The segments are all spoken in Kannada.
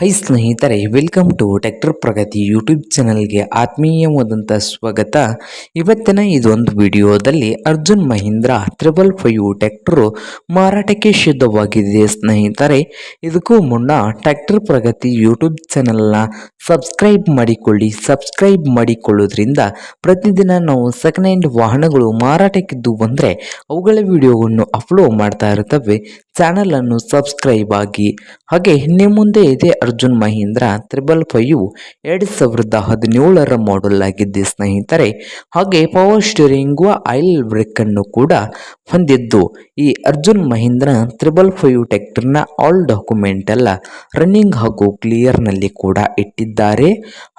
ಹೈ ಸ್ನೇಹಿತರೆ, welcome to tractor Pragati YouTube ಚಾನಲ್ಗೆ ಆತ್ಮೀಯವಾದಂಥ ಸ್ವಾಗತ. ಇವತ್ತಿನ ಇದೊಂದು ವಿಡಿಯೋದಲ್ಲಿ Arjun Mahindra triple five tractor ಮಾರಾಟಕ್ಕೆ ಸಿದ್ಧವಾಗಿದೆ ಸ್ನೇಹಿತರೆ. ಇದಕ್ಕೂ ಮುನ್ನ ಟ್ಯಾಕ್ಟರ್ ಪ್ರಗತಿ ಯೂಟ್ಯೂಬ್ ಚಾನಲ್ನ ಸಬ್ಸ್ಕ್ರೈಬ್ ಮಾಡಿಕೊಳ್ಳಿ. ಸಬ್ಸ್ಕ್ರೈಬ್ ಮಾಡಿಕೊಳ್ಳೋದ್ರಿಂದ ಪ್ರತಿದಿನ ನಾವು ಸೆಕೆಂಡ್ ಹ್ಯಾಂಡ್ ವಾಹನಗಳು ಮಾರಾಟಕ್ಕಿದ್ದು ಬಂದರೆ ಅವುಗಳ ವಿಡಿಯೋವನ್ನು ಅಪ್ಲೋಡ್ ಮಾಡ್ತಾ ಇರ್ತವೆ. ಚಾನಲನ್ನು ಸಬ್ಸ್ಕ್ರೈಬ್ ಆಗಿ. ಹಾಗೆ ನಿಮ್ಮ ಮುಂದೆ ಇದೆ ಅರ್ಜುನ್ ಮಹೀಂದ್ರ ತ್ರಿಬಲ್ ಫೈವ್ ಎರಡು ಸಾವಿರದ ಹದಿನೇಳರ ಮಾಡೆಲ್ ಆಗಿದ್ದೆ ಸ್ನೇಹಿತರೆ, ಹಾಗೆ ಪವರ್ ಸ್ಟೀರಿಂಗು ಆಯಿಲ್ ಬ್ರೇಕ್ ಅನ್ನು ಕೂಡ ಹೊಂದಿದ್ದು. ಈ ಅರ್ಜುನ್ ಮಹೀಂದ್ರ ತ್ರಿಬಲ್ ಫೈವ್ ಟ್ಯಾಕ್ಟರ್ನ ಆಲ್ ಡಾಕ್ಯುಮೆಂಟ್ ಎಲ್ಲ ರನ್ನಿಂಗ್ ಹಾಗೂ ಕ್ಲಿಯರ್ನಲ್ಲಿ ಕೂಡ ಇಟ್ಟಿದ್ದಾರೆ.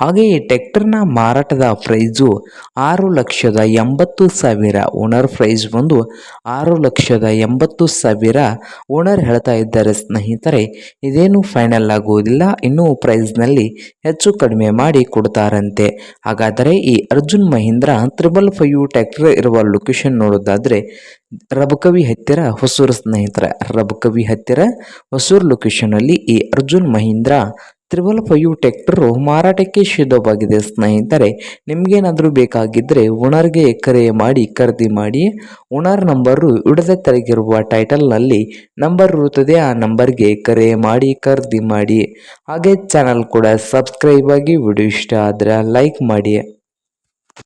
ಹಾಗೆ ಈ ಟ್ಯಾಕ್ಟರ್ನ ಮಾರಾಟದ ಪ್ರೈಸು ಆರು ಲಕ್ಷದ ಎಂಬತ್ತು ಸಾವಿರ ಓನರ್ ಪ್ರೈಸ್ ಬಂದು ಆರು ಲಕ್ಷದ ಎಂಬತ್ತು ಸಾವಿರ ಓನರ್ ಹೇಳ್ತಾ ಇದ್ದಾರೆ ಸ್ನೇಹಿತರೆ. ಇದೇನು ಫೈನಲ್ ಆಗುವುದಿಲ್ಲ. ಇನ್ನೂ ಪ್ರೈಸ್ನಲ್ಲಿ ಹೆಚ್ಚು ಕಡಿಮೆ ಮಾಡಿ ಕೊಡ್ತಾರಂತೆ. ಹಾಗಾದರೆ ಈ Arjun Mahindra triple five tractor ಇರುವ ಲೊಕೇಶನ್ ನೋಡೋದಾದರೆ ರಬಕವಿ ಹತ್ತಿರ ಹೊಸೂರು ಸ್ನೇಹಿತರ. ರಬಕವಿ ಹತ್ತಿರ ಹೊಸೂರು ಲೊಕೇಶನಲ್ಲಿ ಈ Arjun Mahindra triple five tractor ಮಾರಾಟಕ್ಕೆ ಸಿದ್ಧವಾಗಿದೆ ಸ್ನೇಹಿತರೆ. ನಿಮಗೇನಾದರೂ ಬೇಕಾಗಿದ್ದರೆ ಓನರ್ಗೆ ಕರೆ ಮಾಡಿ ಖರೀದಿ ಮಾಡಿ. ಓನರ್ ನಂಬರು ಇಡದೆ ತೆರೆಗಿರುವ ಟೈಟಲ್ನಲ್ಲಿ ನಂಬರ್ ಇರುತ್ತದೆ, ಆ ನಂಬರ್ಗೆ ಕರೆ ಮಾಡಿ ಖರೀದಿ ಮಾಡಿ. ಹಾಗೆ ಚಾನಲ್ ಕೂಡ ಸಬ್ಸ್ಕ್ರೈಬ್ ಆಗಿ ವಿಡಿಯೋ ಇಷ್ಟ ಆದರೆ ಲೈಕ್ ಮಾಡಿ.